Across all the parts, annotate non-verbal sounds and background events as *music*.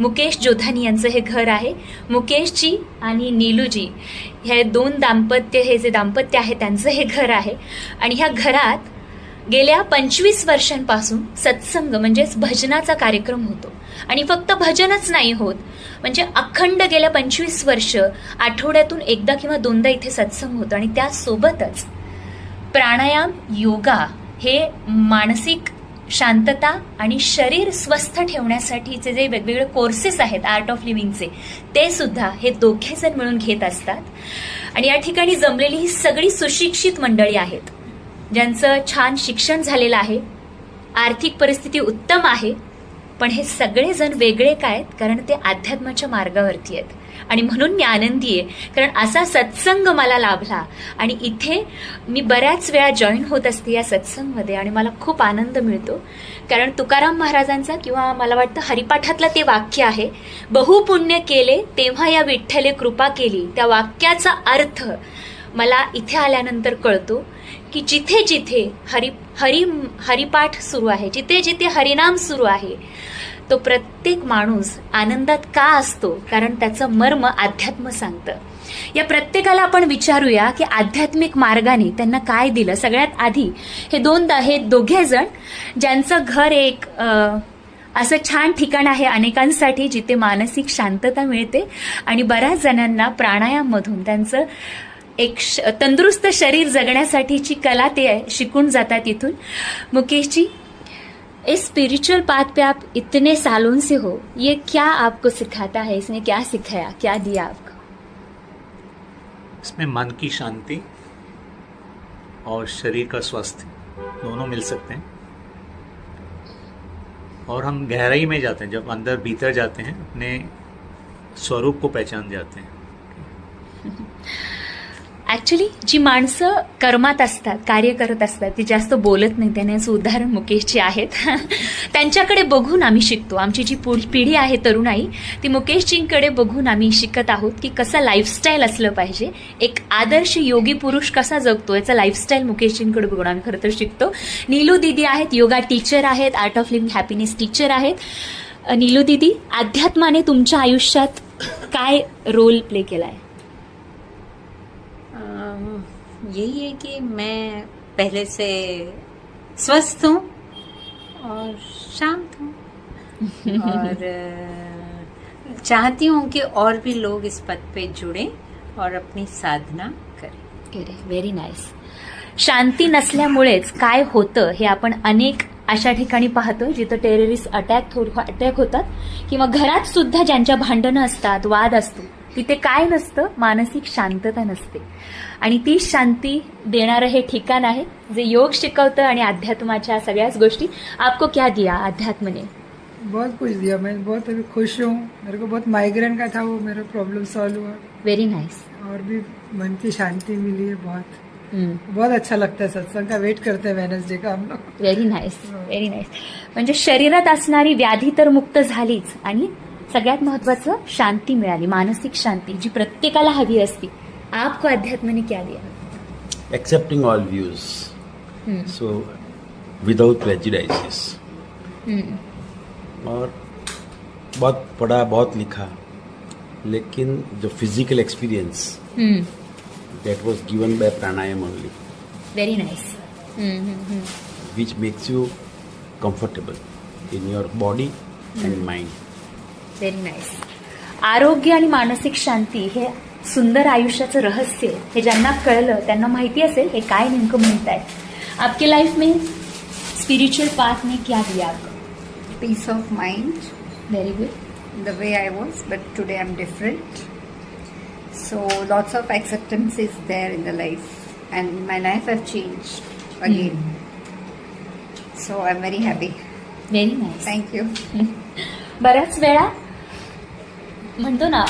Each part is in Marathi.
मुकेश जोधानी यांचं हे घर आहे. मुकेशजी आणि नीलूजी हे दोन दाम्पत्य हे जे दाम्पत्य आहे त्यांचं हे घर आहे. आणि ह्या घरात गेल्या पंचवीस वर्षांपासून सत्संग म्हणजेच भजनाचा कार्यक्रम होतो. आणि फक्त भजनच नाही होत म्हणजे अखंड गेल्या पंचवीस वर्ष आठवड्यातून एकदा किंवा दोनदा इथे सत्संग होतो. आणि त्यासोबतच प्राणायाम योगा हे मानसिक शांतता आणि शरीर स्वस्थ ठेवण्यासाठीचे जे वेगवेगळे कोर्सेस आहेत आर्ट ऑफ लिव्हिंगचे ते सुद्धा हे दोघे जण मिळून घेत असतात. आणि या ठिकाणी जमलेली ही सगळी सुशिक्षित मंडळी आहेत. ज्यांचं छान शिक्षण झालेलं आहे. आर्थिक परिस्थिती उत्तम आहे. पण हे सगळेजण वेगळे काय आहेत? कारण ते अध्यात्माच्या मार्गावरती आहेत. आणि म्हणून मी आनंदी आहे कारण असा सत्संग मला लाभला. आणि इथे मी बऱ्याच वेळा जॉईन होत असते या सत्संगमध्ये आणि मला खूप आनंद मिळतो. कारण तुकाराम महाराजांचा किंवा मला वाटतं हरिपाठातलं ते वाक्य आहे बहुपुण्य केले तेव्हा या विठ्ठले कृपा केली. त्या वाक्याचा अर्थ मला इथे आल्यानंतर कळतो की जिथे जिथे हरि हरि हरिपाठ सुरू आहे जिथे जिथे हरिनाम सुरू आहे तो प्रत्येक माणूस आनंदात का असतो? कारण त्याचं मर्म अध्यात्म सांगतं. या प्रत्येकाला आपण विचारूया की आध्यात्मिक मार्गाने त्यांना काय दिलं? सगळ्यात आधी हे दोन हे दोघे जण ज्यांचं घर एक असं छान ठिकाण आहे अनेकांसाठी जिथे मानसिक शांतता मिळते आणि बऱ्याच जणांना प्राणायाममधून त्यांचं एक श- तंदुरुस्त शरीर जगण्यासाठीची कला ते शिकून जातात इथून. मुकेशजी इस स्पिरिचुअल पाथ पे आप इतने सालों से हो ये क्या आपको सिखाता है? इसने क्या सिखाया? क्या दिया आपको? इसमें मन की शांति और शरीर का स्वास्थ्य दोनों मिल सकते हैं। और हम गहराई में जाते हैं जब अंदर भीतर जाते हैं अपने स्वरूप को पहचान जाते हैं। *laughs* ॲक्च्युली जी माणसं कर्मात असतात कार्य करत असतात ती जास्त बोलत नाही त्याने उदाहरण मुकेशची आहेत. *laughs* त्यांच्याकडे बघून आम्ही शिकतो. आमची जी पुढ पिढी आहे तरुणाई ती मुकेशजींकडे बघून आम्ही शिकत आहोत की कसं लाईफस्टाईल असलं पाहिजे. एक आदर्श योगी पुरुष कसा जगतो याचा लाईफस्टाईल मुकेशजींकडे बघून आम्ही खरं तर शिकतो. नीलू दिदी आहेत योगा टीचर आहेत art of living happiness teacher आहेत. नीलू दिदी अध्यात्माने तुमच्या आयुष्यात काय रोल प्ले केला आहे यही है कि मैं पहले से स्वस्थ हूँ और शांत हूँ। *laughs* और चाहती हूँ कि और भी लोग इस पद पे जुड़े और अपनी साधना करें। व्हेरी नाईस शांती नसल्यामुळेच काय होतं हे आपण अनेक अशा ठिकाणी पाहतो जिथं टेररिस्ट अटॅक अटॅक होतात. किंवा घरात सुद्धा ज्यांच्या भांडणं असतात वाद असतो तिथे काय नसतं? मानसिक शांतता नसते. आणि ती शांती देणारं हे ठिकाण आहे जे योग शिकवतं आणि अध्यात्माच्या सगळ्याच गोष्टी. आपको क्या दिया अध्यात्म ने बहुत कुछ दिया. मैं बहुत अभी खुश हूँ. मेरे को बहुत माइग्रेन का था वो मेरा प्रॉब्लम सॉल्व हुआ. व्हेरी नाईस और भी मन की शांति मिली है बहुत. बहुत अच्छा लगता है सत्संग का. वेट करते हैं वेनसडे का हम लोग. व्हेरी नाईस व्हेरी नाईस म्हणजे शरीरात असणारी व्याधी तर मुक्त झालीच. आणि सगळ्यात महत्वाचं शांती मिळाली मानसिक शांती जी प्रत्येकाला हवी असती. आपको अध्यात्म ने क्या दिया? Accepting all views. So, without prejudices. और बहुत पढ़ा बहुत लिखा लेकिन जो physical experience that was given by pranayama only very nice which makes you comfortable in your body and mind. Very nice आरोग्य आणि मानसिक शांती हे सुंदर आयुष्याचं रहस्य हे ज्यांना कळलं त्यांना माहिती असेल हे काय नेमकं म्हणत आहे आपके लाईफ मे स्पिरिच्युअल पाथ मे क्या दिया peace of mind very good the way I was but today I am different so lots of acceptance is there in the life and my life have change again so I am very happy very nice thank you बऱ्याच वेळा म्हणतो ना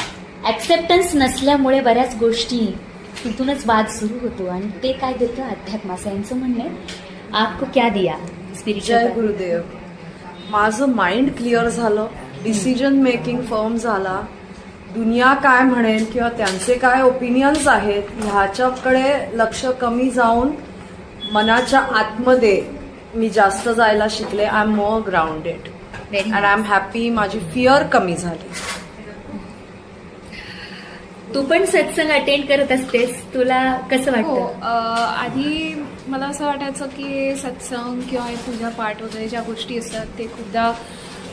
ऍक्सेप्टन्स नसल्यामुळे बऱ्याच गोष्टी तिथूनच वाद सुरू होतो. आणि ते काय देतं? अध्यात्म. यांचं म्हणणं आपको क्या दिया? जय स्पिरिच्युअल गुरुदेव. माझं माइंड क्लिअर झालं. डिसिजन मेकिंग फर्म झाला. दुनिया काय म्हणेल किंवा त्यांचे काय ओपिनियन्स आहेत ह्याच्याकडे लक्ष कमी जाऊन मनाच्या आतमध्ये मी जास्त जायला शिकले. I am more grounded and I am happy माझी फिअर कमी झाली. तू पण सत्संग अटेंड करत असतेस. तुला कसं हो वाटतं? आधी मला असं वाटायचं की सत्संग किंवा हे पूजापाठ वगैरे ज्या गोष्टी असतात ते खूपदा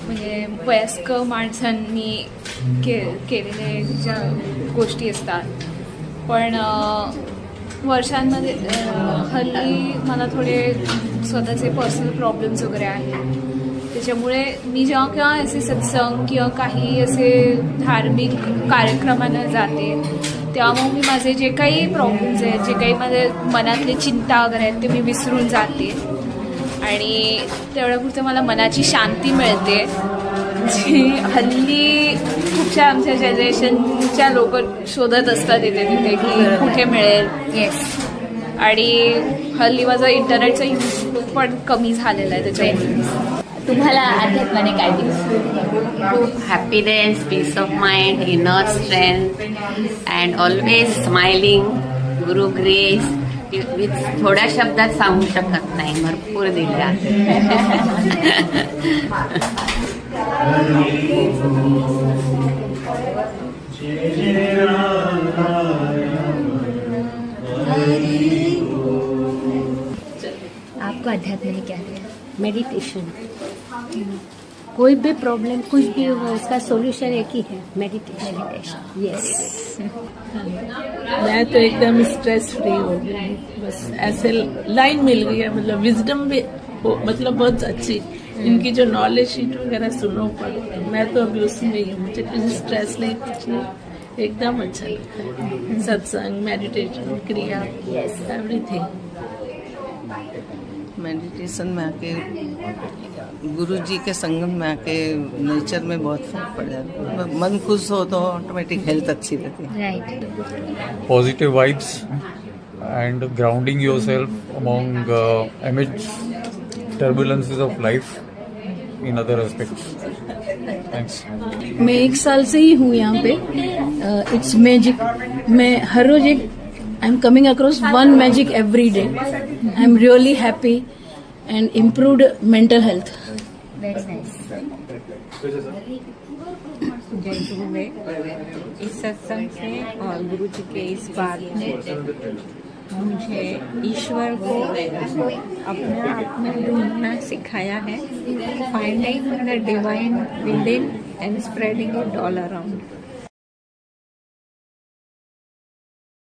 म्हणजे वयस्कर माणसांनी के केलेले ज्या गोष्टी असतात. पण वर्षांमध्ये हल्ली मला थोडे स्वतःचे पर्सनल प्रॉब्लेम्स वगैरे आहेत. त्याच्यामुळे मी जेव्हा केव्हा असे सत्संग किंवा काही असे धार्मिक कार्यक्रमांना जाते तेव्हा मग मी माझे जे काही प्रॉब्लेम्स आहेत जे काही माझे मनातले चिंता वगैरे आहेत ते मी विसरून जाते. आणि तेवढ्यापुरतं मला मनाची शांती मिळते. जी हल्ली खूपशा आमच्या जनरेशनच्या लोक शोधत असतात इथे तिथे की कुठे मिळेल. येस आणि हल्ली माझा इंटरनेटचा यूज पण कमी झालेला आहे त्याच्यामुळे तुम्हाला अध्यात्माने काय दिलं खूप happiness peace of mind inner strength and always smiling guru grace with थोड्या शब्दात सांगू शकत नाही भरपूर दिल्या. आपको अध्यात्म क्या दिया? मेडिटेशन कोई भी प्रॉब्लम कुछ भी हो उसका सॉल्यूशन एक ही है मेडिटेशन मेडिटेशन यस मैं तो एकदम स्ट्रेस फ्री हो गई। बस ऐसे लाइन मिल गई है मतलब विजडम भी हो- मतलब बहुत अच्छी। इनकी जो नॉलेज शीट वगैरह सुनो पढ़ो मैं तो अभी उसमें ही हूँ मुझे किसी स्ट्रेस नहीं कुछ नहीं। एकदम अच्छा लगता है। सत्संग मेडिटेशन क्रिया एवरीथिंग मेडिटेशन में आके गुरु जी के संगम में आके नेचर में बहुत फ़र्क पड़ जाता है। मन खुश हो तो ऑटोमेटिक हेल्थ अच्छी रहती है। Positive vibes and grounding yourself among amid turbulences of life in other aspect मैं एक साल से ही हूँ यहाँ पे। इट्स uh, मैजिक मैं हर रोज एक I am coming across one magic every day I am really happy and improved mental health very nice जय गुरुदेव इस सत्संग से और गुरु जी के इस बात ने मुझे ईश्वर को अपने आप में ढूंढना सिखाया है। Finding the divine within and spreading it all around